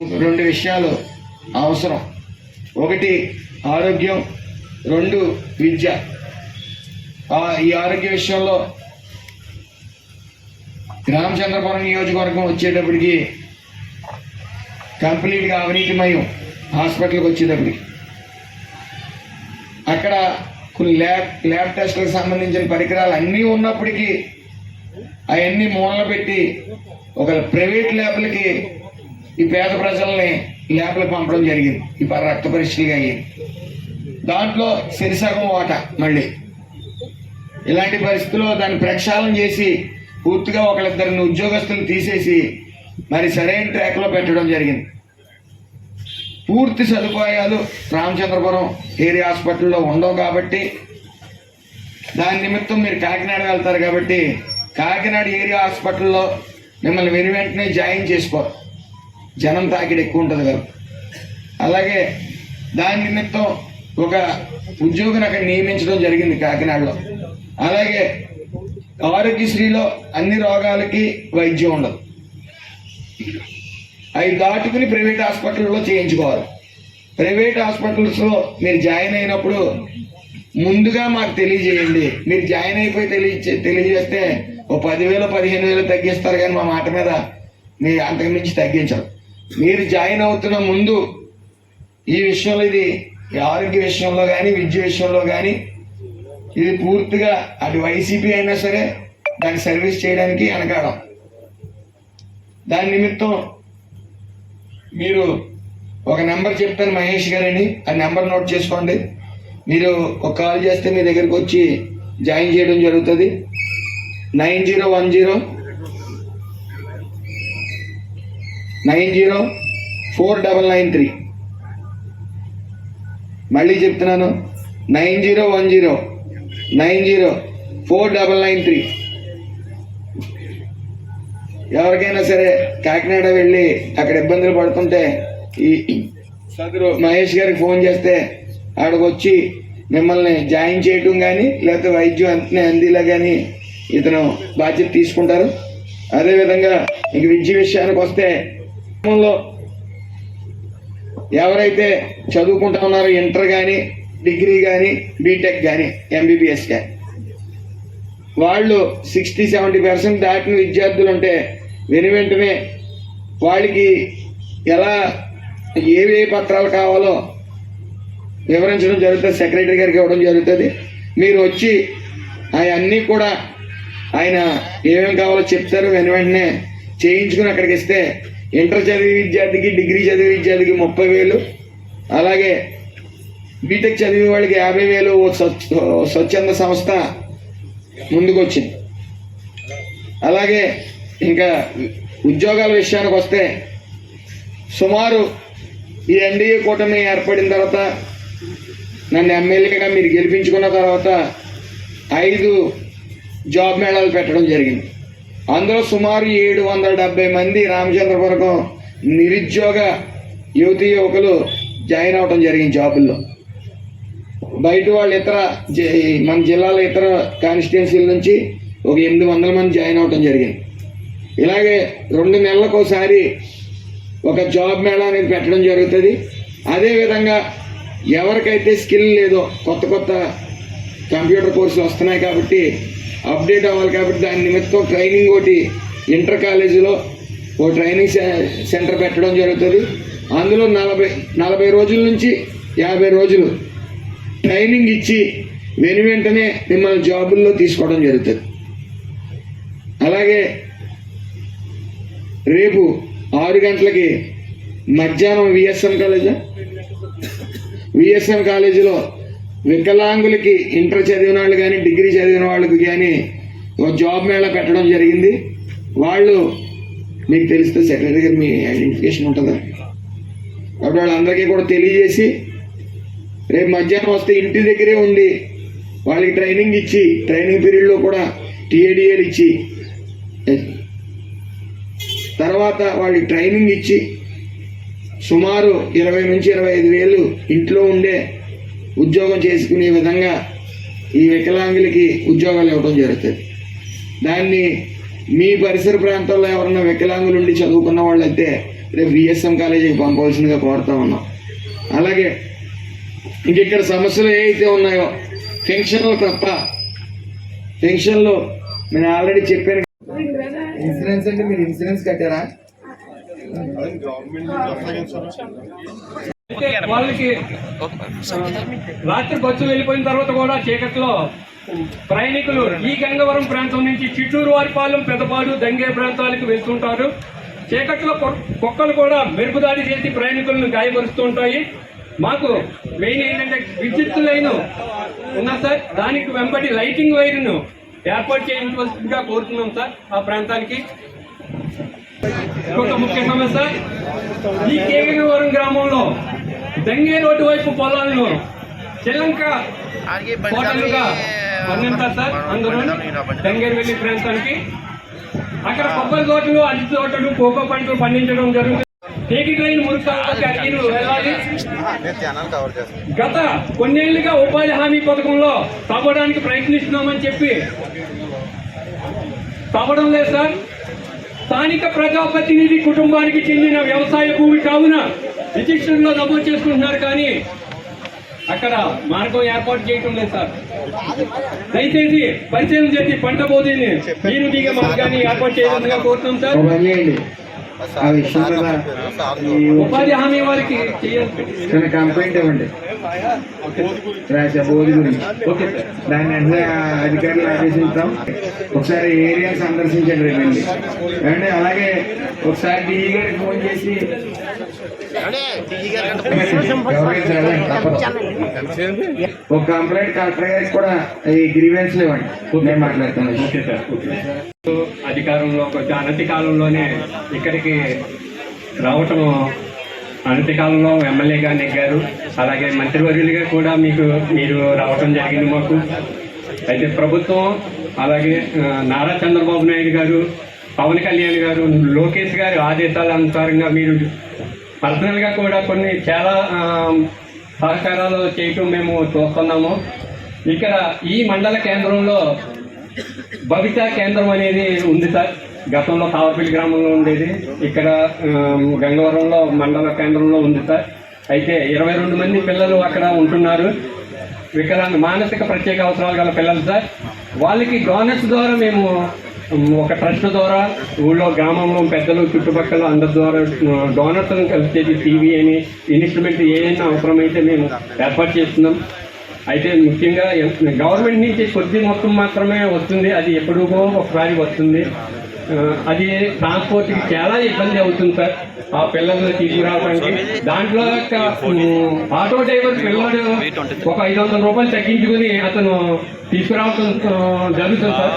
రెండు విషయాలు అవసరం. ఒకటి ఆరోగ్యం రెండు విద్య. ఆ, ఈ ఆరోగ్య విషయంలో రామచంద్రపురం నియోజకవర్గం వచ్చేటప్పటికి కంప్లీట్గా అవినీతిమయం హాస్పిటల్కి వచ్చేటప్పటికి. అక్కడ కొన్ని ల్యాబ్ ల్యాబ్ టెస్ట్లకు సంబంధించిన పరికరాలు అన్నీ ఉన్నప్పటికీ అవన్నీ మూలన పెట్టి ఒక ప్రైవేట్ ల్యాబ్లకి ఈ పేద ప్రజల్ని ల్యాబ్లు పంపడం జరిగింది. ఈ ప- రక్త పరీక్షలుగా అయ్యింది దాంట్లో సిరిసగం ఓట మళ్ళీ. ఇలాంటి పరిస్థితుల్లో దాన్ని ప్రక్షాళన చేసి పూర్తిగా ఒకళ్ళిద్దరిని ఉద్యోగస్తులు తీసేసి మరి సరైన ట్రాక్లో పెట్టడం జరిగింది. పూర్తి సదుపాయాలు రామచంద్రపురం ఏరియా హాస్పిటల్లో ఉండవు కాబట్టి దాని నిమిత్తం మీరు కాకినాడ వెళ్తారు కాబట్టి కాకినాడ ఏరియా హాస్పిటల్లో మిమ్మల్ని వెను వెంటనే జాయిన్ చేసుకోరు. జనం తాకిడి ఎక్కువ ఉంటుంది కదా. అలాగే దాని నిమిత్తం ఒక ఉద్యోగిని అక్కడ నియమించడం జరిగింది కాకినాడలో. అలాగే ఆరోగ్యశ్రీలో అన్ని రోగాలకి వైద్యం ఉండదు. అవి దాటుకుని ప్రైవేట్ హాస్పిటల్లో చేయించుకోవాలి. ప్రైవేట్ హాస్పిటల్స్లో మీరు జాయిన్ అయినప్పుడు ముందుగా మాకు తెలియజేయండి. మీరు జాయిన్ అయిపోయి తెలియ తెలియజేస్తే ఓ పదివేలు పదిహేను వేలు తగ్గిస్తారు కానీ మా మాట మీద మీరు అంతకు మించి తగ్గించరు. మీరు జాయిన్ అవుతున్న ముందు ఈ విషయంలో ఇది ఆరోగ్య విషయంలో కానీ విద్య విషయంలో కానీ ఇది పూర్తిగా అటు వైసీపీ అయినా సరే దాన్ని సర్వీస్ చేయడానికి వెనకాడం. దాని నిమిత్తం మీరు ఒక నెంబర్ చెప్తాను మహేష్ గారని ఆ నెంబర్ నోట్ చేసుకోండి. మీరు ఒక కాల్ చేస్తే మీ దగ్గరికి వచ్చి జాయిన్ చేయడం జరుగుతుంది. Nine zero one zero nine zero four double nine three. మళ్ళీ చెప్తున్నాను. Nine zero one zero. Nine zero four double nine three. ఎవరికైనా సరే కాకినాడ వెళ్ళి అక్కడ ఇబ్బందులు పడుతుంటే ఈ సదరు మహేష్ గారికి ఫోన్ చేస్తే ఆడకు వచ్చి మిమ్మల్ని జాయిన్ చేయటం కానీ లేకపోతే వైద్యం అంతనే అందిలా కానీ ఇతను బాధ్యత తీసుకుంటారు. అదేవిధంగా ఇంక విద్య విషయానికి వస్తే ఎవరైతే చదువుకుంటా ఉన్నారో ఇంటర్ కానీ డిగ్రీ కానీ బీటెక్ కానీ ఎంబీబీఎస్ కానీ వాళ్ళు సిక్స్టీ సెవెంటీ పర్సెంట్ దాటిన విద్యార్థులు ఉంటే వెను వెంటనే వాళ్ళకి ఎలా ఏ పత్రాలు కావాలో వివరించడం జరుగుతుంది సెక్రటరీ గారికి ఇవ్వడం జరుగుతుంది. మీరు వచ్చి అవన్నీ కూడా ఆయన ఏమేమి కావాలో చెప్తారు వెను వెంటనే చేయించుకుని అక్కడికి ఇస్తే ఇంటర్ చదివే విద్యార్థికి డిగ్రీ చదివే విద్యార్థికి ముప్పై వేలు. అలాగే బీటెక్ చదివే వాళ్ళకి యాభై వేలు ఓ స్వచ్ఛంద సంస్థ ముందుకొచ్చింది. అలాగే ఇంకా ఉద్యోగాల విషయానికి వస్తే సుమారు ఈ ఎన్డీఏ కూటమి ఏర్పడిన తర్వాత నన్ను ఎమ్మెల్యేగా మీరు గెలిపించుకున్న తర్వాత ఐదు జాబ్ మేళాలు పెట్టడం జరిగింది. అందులో సుమారు ఏడు వందల డెబ్బై మంది రామచంద్రపురకం నిరుద్యోగ యువతి యువకులు జాయిన్ అవటం జరిగింది జాబుల్లో. బయట వాళ్ళు ఇతర జ- మన జిల్లాలో ఇతర కాన్స్టిట్యున్సీల నుంచి ఒక ఎనిమిది వందల మంది జాయిన్ అవటం జరిగింది. ఇలాగే రెండు నెలలకు ఒకసారి ఒక జాబ్ మేళా అనేది పెట్టడం జరుగుతుంది. అదేవిధంగా ఎవరికైతే స్కిల్ లేదో కొత్త కొత్త కంప్యూటర్ కోర్సులు వస్తున్నాయి కాబట్టి అప్డేట్ అవ్వాలి కాబట్టి దాని నిమిత్తం ట్రైనింగ్ ఒకటి ఇంటర్ కాలేజీలో ఓ ట్రైనింగ్ సె- సెంటర్ పెట్టడం జరుగుతుంది. అందులో నలభై నలభై రోజుల నుంచి యాభై రోజులు ట్రైనింగ్ ఇచ్చి వెను వెంటనే మిమ్మల్ని జాబుల్లో తీసుకోవడం జరుగుతుంది. అలాగే రేపు ఆరు గంటలకి మధ్యాహ్నం విఎస్ఎం కాలేజా విఎస్ఎం కాలేజీలో వికలాంగులకి ఇంటర్ చదివిన వాళ్ళు కానీ డిగ్రీ చదివిన వాళ్ళకి కానీ ఒక జాబ్ మేళా పెట్టడం జరిగింది. వాళ్ళు మీకు తెలిస్తే సెక్రటరీ గారు మీ ఐడెంటిఫికేషన్ ఉంటుందా? కాబట్టి వాళ్ళందరికీ కూడా తెలియజేసి రేపు మధ్యాహ్నం వస్తే ఇంటి దగ్గరే ఉండి వాళ్ళకి ట్రైనింగ్ ఇచ్చి ట్రైనింగ్ పీరియడ్లో కూడా టీఏడిఏలు ఇచ్చి తర్వాత వాళ్ళకి ట్రైనింగ్ ఇచ్చి సుమారు ఇరవై నుంచి ఇరవై ఐదు వేలు ఇంట్లో ఉండే ఉద్యోగం చేసుకునే విధంగా ఈ వికలాంగులకి ఉద్యోగాలు ఇవ్వడం జరుగుతుంది. దాన్ని మీ పరిసర ప్రాంతాల్లో ఎవరన్నా వికలాంగులు ఉండి చదువుకున్న వాళ్ళైతే రేపు విఎస్ఎం కాలేజీకి పంపవలసిందిగా కోరుతా ఉన్నాం. అలాగే ఇంక ఇక్కడ సమస్యలు ఏవైతే ఉన్నాయో పెన్షన్లు తప్ప పెన్షన్లు నేను ఆల్రెడీ చెప్పాను. ఇన్సూరెన్స్ అంటే మీరు ఇన్సూరెన్స్ కట్టారా? వాళ్ళకి రాత్రి బస్సు వెళ్ళిపోయిన తర్వాత కూడా చీకట్లో ప్రయాణికులు ఈ గంగవరం ప్రాంతం నుంచి చిట్టూరు వారిపాలెం పెద్దపాడు దంగే ప్రాంతాలకు వెళ్తుంటారు. చీకట్లో కుక్కలు కూడా మెరుపుదాడి చేసి ప్రయాణికులను గాయపరుస్తుంటాయి మాకు మెయిన్ ఏంటంటే విద్యుత్ లైన్ ఉన్నా సార్? దానికి వెంబడి లైటింగ్ వైర్ను ఏర్పాటు చేయవలసిందిగా కోరుతున్నాం సార్ ఆ ప్రాంతానికి. ఇంకొక ముఖ్య సమస్య. ఈ కేగనవరం దంగే రోడ్డు వైపు పొలాలను శ్రీలంక వర్ణించారు సార్ అందరూ దంగేరు వెళ్ళి ప్రాంతానికి. అక్కడ కొబ్బరి తోటలు అరటి తోటలు కోకో పంటలు పండించడం జరుగుతుంది. టేకి ట్రైన్ మురుకాలకి అడిగిన వెళ్ళాలి. గత కొన్నేళ్ళుగా ఉపాధి హామీ పథకంలో తవ్వడానికి ప్రయత్నిస్తున్నామని చెప్పి. తవ్వడం లేదు సార్. స్థానిక ప్రజాప్రతినిధి కుటుంబానికి చెందిన వ్యవసాయ భూమి కావున రిజిస్టర్లో నమోదు చేసుకుంటున్నారు కానీ అక్కడ మార్గం ఏర్పాటు చేయటం లేదు సార్. దయచేసి పరిచయం చేసి పంట బోధిని నీరు దిగ మార్గాన్ని ఏర్పాటు చేయాలని కోరుతున్నాం సార్. ఉపాధి హామీ వారికి చేయాలి. కంప్లైంట్ ఇవ్వండి. బోధి గురించి. ఓకే దాన్ని వెంటనే అధికారులు ఆదేశిస్తాం ఒకసారి ఏరియా సందర్శించండి రేపు వెళ్ళి. అండి అలాగే ఒకసారి డిఈ గారికి ఫోన్ చేసి. ఒక కంప్లైంట్ కలెక్టర్ గారికి కూడా ఈ గ్రీవెన్స్ నేను మాట్లాడతాను. Okay sir. ఓకే. అధికారంలో కొంచెం అనతి కాలంలోనే ఇక్కడికి రావటం అనంతకాలంలో ఎమ్మెల్యేగా నెగ్గారు. అలాగే మంత్రివర్యులుగా కూడా మీకు మీరు రావటం జరిగింది మాకు. అయితే ప్రభుత్వం అలాగే నారా చంద్రబాబు నాయుడు గారు పవన్ కళ్యాణ్ గారు లోకేష్ గారి ఆదేశాల అనుసారంగా మీరు పర్సనల్గా కూడా కొన్ని చాలా సహకారాలు చేయటం మేము చూస్తున్నాము. ఇక్కడ ఈ మండల కేంద్రంలో భవిత కేంద్రం అనేది ఉంది సార్. గతంలో కావపల్లి గ్రామంలో ఉండేది. ఇక్కడ గంగవరంలో మండల కేంద్రంలో ఉంది సార్. అయితే ఇరవై రెండు మంది పిల్లలు అక్కడ ఉంటున్నారు. వికలాంగ మానసిక ప్రత్యేక అవసరాలు గల పిల్లలు సార్. వాళ్ళకి డోనర్స్ ద్వారా మేము ఒక ట్రస్ట్ ద్వారా ఊళ్ళో గ్రామంలో పెద్దలు చుట్టుపక్కల అందరి ద్వారా డోనర్స్లను కలిసేది టీవీ అని ఇన్స్ట్రుమెంట్ ఏదైనా అవసరమైతే మేము ఏర్పాటు చేస్తున్నాం. అయితే ముఖ్యంగా గవర్నమెంట్ నుంచి కొద్ది మొత్తం మాత్రమే వస్తుంది. అది ఎప్పుడుగో ఒకసారి వస్తుంది. అది ట్రాన్స్పోర్ట్కి చాలా ఇబ్బంది అవుతుంది సార్. ఆ పిల్లల్ని తీసుకురావడానికి. దాంట్లో ఆటో డ్రైవర్ పిల్లడు ఒక ఐదు వందల రూపాయలు తగ్గించుకుని అతను తీసుకురావటం జరుగుతుంది సార్.